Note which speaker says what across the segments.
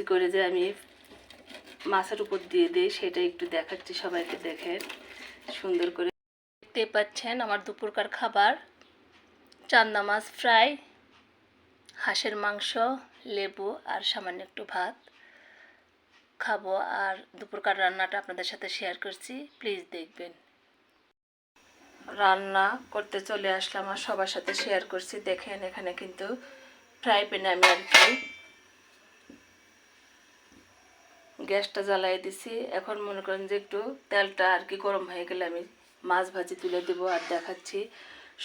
Speaker 1: আস্তে করে যে আমি মাছের উপর দিয়ে দিই, সেটা একটু দেখাচ্ছি সবাইকে দেখেন সুন্দর করে দেখতে পাচ্ছেন আমার দুপুরকার খাবার। চান্দা মাছ ফ্রাই, হাঁসের মাংস, লেবু আর সামান্য একটু ভাত খাব। আর দুপুরকার রান্নাটা আপনাদের সাথে শেয়ার করছি প্লিজ দেখবেন। রান্না করতে চলে আসলাম আর সবার সাথে শেয়ার করছি। দেখেন এখানে কিন্তু ফ্রাই প্যানে আমি আর কি গ্যাসটা জ্বালাই দিছি। এখন মনে করেন যে একটু তেলটা আর কি গরম হয়ে গেলে আমি মাছ ভাজি তুলে দেবো আর দেখাচ্ছি।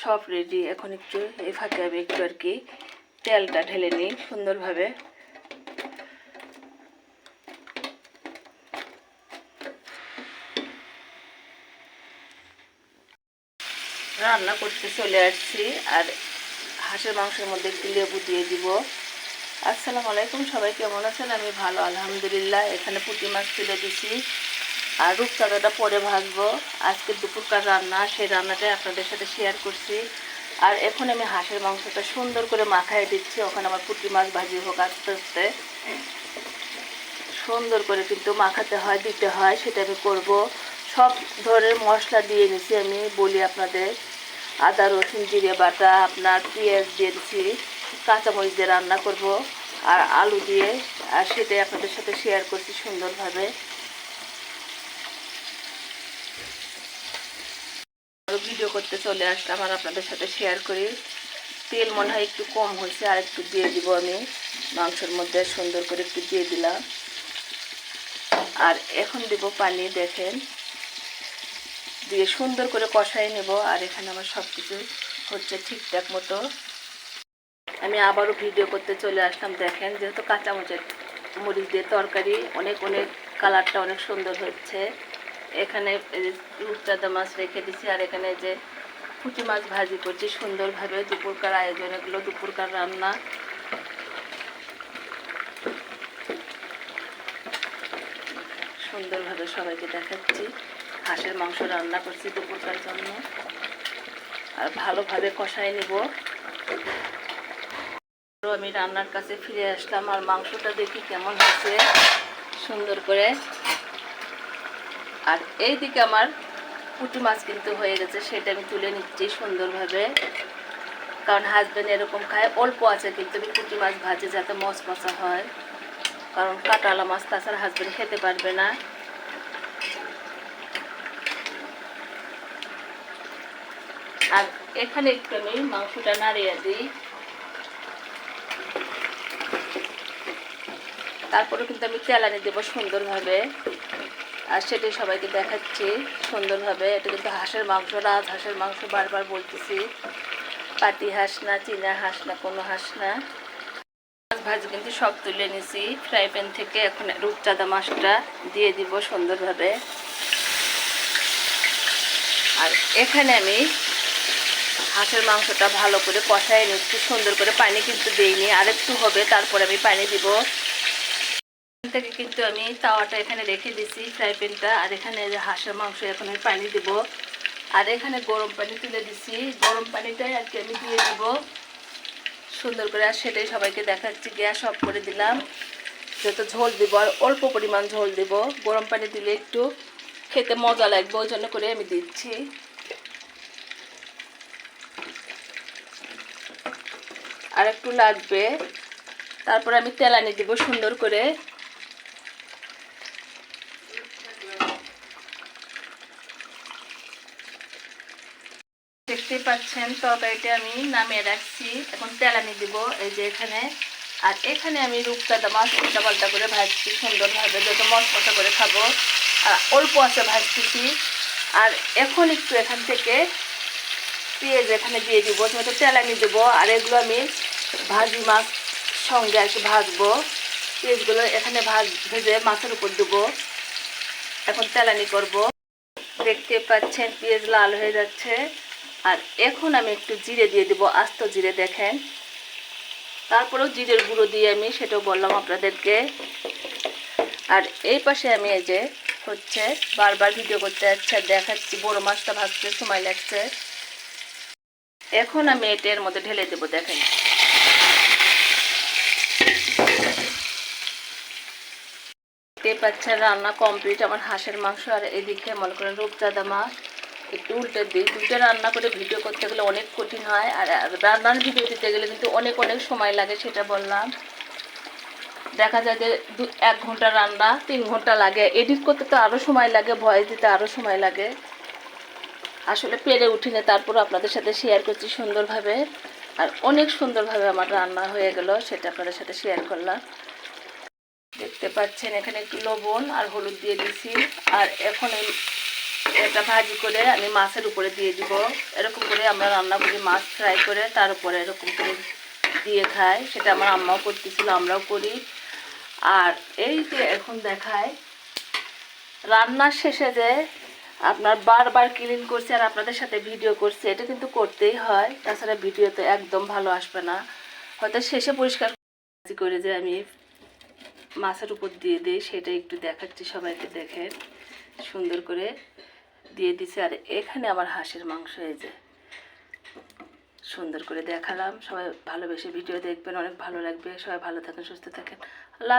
Speaker 1: সব রেডি এখন একটু এই ফাঁকে আমি একটু আর কি তেলটা ঢেলে নিই সুন্দরভাবে। রান্না করতে চলে আসছি আর হাঁসের মাংসের মধ্যে একটু লেবু দিয়ে দিব। আসসালামু আলাইকুম, সবাই কেমন আছেন? আমি ভালো, আলহামদুলিল্লাহ। এখানে পুঁটি মাছ তুলে দিছি আর রূপচাঁদাটা পরে ভাজবো। আজকে দুপুরকার রান্না, সেই রান্নাটাই আপনাদের সাথে শেয়ার করছি। আর এখন আমি হাঁসের মাংসটা সুন্দর করে মাখায় দিচ্ছি। ওখানে আমার পুঁটি মাছ ভাজি হোক আস্তে আস্তে। সুন্দর করে কিন্তু মাখাতে হয়, দিতে হয়, সেটা আমি করব। সব ধরনের মশলা দিয়ে নিছি আমি, বলি আপনাদের। আদা, রসুন, জিরে বাটা, আপনার পেঁয়াজ দিয়ে কাঁচামরিচ দিয়ে রান্না করব আর আলু দিয়ে, আর সেটাই আপনাদের সাথে শেয়ার করছি সুন্দরভাবে। ভিডিও করতে চলে আসলাম আর আপনাদের সাথে শেয়ার করি। তেল মনে হয় একটু কম হয়েছে, আর একটু দিয়ে দিব আমি। মাংসের মধ্যে সুন্দর করে একটু দিয়ে দিলাম। আর এখন দিব পানি, দেখেন। দিয়ে সুন্দর করে কষাই নেব, আর এখানে আমার সব কিছু হচ্ছে ঠিকঠাক মতো। আমি আবারও ভিডিও করতে চলে আসলাম। দেখেন, যেহেতু কাঁচা মরিচের মরিচ দিয়ে তরকারি, অনেক অনেক কালারটা অনেক সুন্দর হচ্ছে এখানে রূপচাঁদা মাছ রেখে দিছি, আর এখানে যে পুঁটি মাছ ভাজি করছি সুন্দরভাবে। দুপুরকার আয়োজন, এগুলো দুপুরকার রান্না। সুন্দরভাবে সবাইকে দেখাচ্ছি। হাঁসের মাংস রান্না করছি দুপুরকার জন্য। আর ভালোভাবে কষাই নিব। তো আমি রান্নার কাছে ফিরে আসলাম আর মাংসটা দেখি কেমন হয়েছে। সুন্দর করে। আর এইদিকে আমার পুঁটি মাছ কিন্তু হয়ে গেছে, সেটা আমি তুলে নিচ্ছি সুন্দরভাবে। কারণ হাজব্যান্ড এরকম খায়, অল্প আছে কিন্তু আমি পুঁটি মাছ ভাজি যাতে মশ মশা হয়। কারণ কাটালা মাছ তাছাড়া হাজব্যান্ড খেতে পারবে না। আর এখানে একটু আমি মাংসটা নাড়িয়ে দিই। তারপরে কিন্তু আমি তেলানি দেবো সুন্দরভাবে। আর সেটাই সবাইকে দেখাচ্ছি সুন্দরভাবে। এটা কিন্তু হাঁসের মাংস রাজ হাঁসের মাংস বারবার বলতেছি। পাটি হাঁস না, চীনা হাঁস না, কোনো হাঁস না। মাছ ভাজি কিন্তু সব তুলে নিছি। ফ্রাই প্যান থেকে এখন রূপচাঁদা মাছটা দিয়ে দিব সুন্দরভাবে। আর এখানে আমি হাঁসের মাংসটা ভালো করে কষাই নিচ্ছি। সুন্দর করে পানি কিন্তু দিইনি। আর একটু হবে, তারপরে আমি পানি দিব। থেকে কিন্তু আমি তাওয়াটা এখানে রেখে দিছি, ফ্রাই প্যানটা। আর এখানে হাঁসের মাংস, এখন আমি পানি দিব। আর এখানে গরম পানি তুলে দিছি। গরম পানিটাই আর কি আমি দিয়ে দিব। সুন্দর করে আর সেটাই সবাইকে দেখাচ্ছি। গ্যাস অফ করে দিলাম। যত ঝোল দিব, আর অল্প পরিমাণ ঝোল দিব। গরম পানি দিলে একটু খেতে মজা লাগবে, ওই জন্য করে আমি দিচ্ছি। আর একটু লাগবে। তারপর আমি তেলানি দিব সুন্দর করে। দেখতেই পাচ্ছেন, তরকারিটা আমি নামিয়ে রাখছি। এখন তেলানি দিব এই যে এখানে। আর এখানে আমি রূপচাঁদা মাছ উল্টা পাল্টা করে ভাজছি সুন্দরভাবে, যত মশমশা করে খাব। আর অল্প আছে ভাজতেছি। আর এখন একটু এখান থেকে পেঁয়াজ এখানে দিয়ে দিব তো তেলানি দেবো। আর এগুলো আমি ভাজি মাছ সঙ্গে আর কি ভাজবো। পেঁয়াজগুলো এখানে ভাজ, ভেজে মাছের উপর দেবো। এখন তেলানি করব। দেখতে পাচ্ছেন, পেঁয়াজ লাল হয়ে যাচ্ছে। আর এখন আমি একটু জিরে দিয়ে দেবো আস্ত জিরে দেখেন। তারপরেও জিরের গুঁড়ো দিয়ে আমি সেটাও বললাম আপনাদেরকে। আর এই পাশে আমি এই যে হচ্ছে বারবার ভিডিও করতে যাচ্ছে দেখাচ্ছি, বড়ো মাছটা ভাজতে সময় লাগছে। এখন আমি এটা এর মধ্যে ঢেলে দেবো, দেখেন। পাচ্ছেন রান্না কমপ্লিট, আমার হাঁসের মাংস আর এদিকে মনে করেন রূপচাঁদা মাছ। একটু উল্টে দিই। দুটো রান্না করে ভিডিও করতে গেলে অনেক কঠিন হয়, আর রান্নার ভিডিও দিতে গেলে কিন্তু অনেক অনেক সময় লাগে, সেটা বললাম। দেখা যায় যে দু, এক ঘণ্টা রান্না, তিন ঘণ্টা লাগে। এডিট করতে তো আরও সময় লাগে ভয়েস দিতে আরও সময় লাগে। আসলে পেরে উঠিনি তারপর আপনাদের সাথে শেয়ার করছি সুন্দরভাবে। আর অনেক সুন্দরভাবে আমার রান্না হয়ে গেল, সেটা আপনাদের সাথে শেয়ার করলাম। দেখতে পাচ্ছেন এখানে একটু লবণ আর হলুদ দিয়ে দিছি। আর এখন এই এটা ভাজি করে আমি মাছের উপরে দিয়ে দিব। এরকম করে আমরা রান্না করি, মাছ ফ্রাই করে তার উপরে এরকম করে দিয়ে খাই। সেটা আমার আম্মাও করতেছিল, আমরাও করি। আর এই যে এখন দেখায় রান্নার শেষে যে আপনার বারবার ক্লিন করছে আর আপনাদের সাথে ভিডিও করছে, এটা কিন্তু করতেই হয়। তাছাড়া ভিডিও তো একদম ভালো আসবে না। হয়তো শেষে পরিষ্কার করে যে আমি মাছের উপর দিয়ে দিই, সেটা একটু দেখাচ্ছি সবাইকে দেখেন। সুন্দর করে দিয়ে দিছে, আর এখানে আমার হাঁসের মাংস এই যে সুন্দর করে দেখালাম। সবাই ভালোবেসে ভিডিও দেখবেন, অনেক ভালো লাগবে। সবাই ভালো থাকেন, সুস্থ থাকেন। আল্লাহ।